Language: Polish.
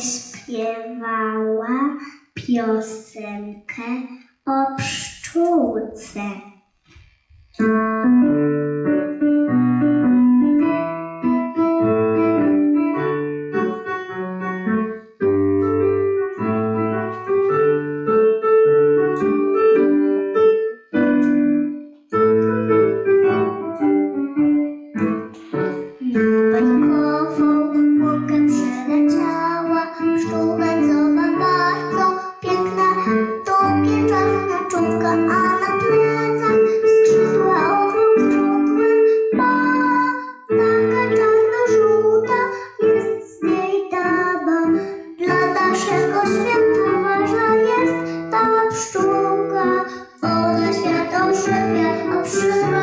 śpiewała piosenkę o pszczółce. Thank you.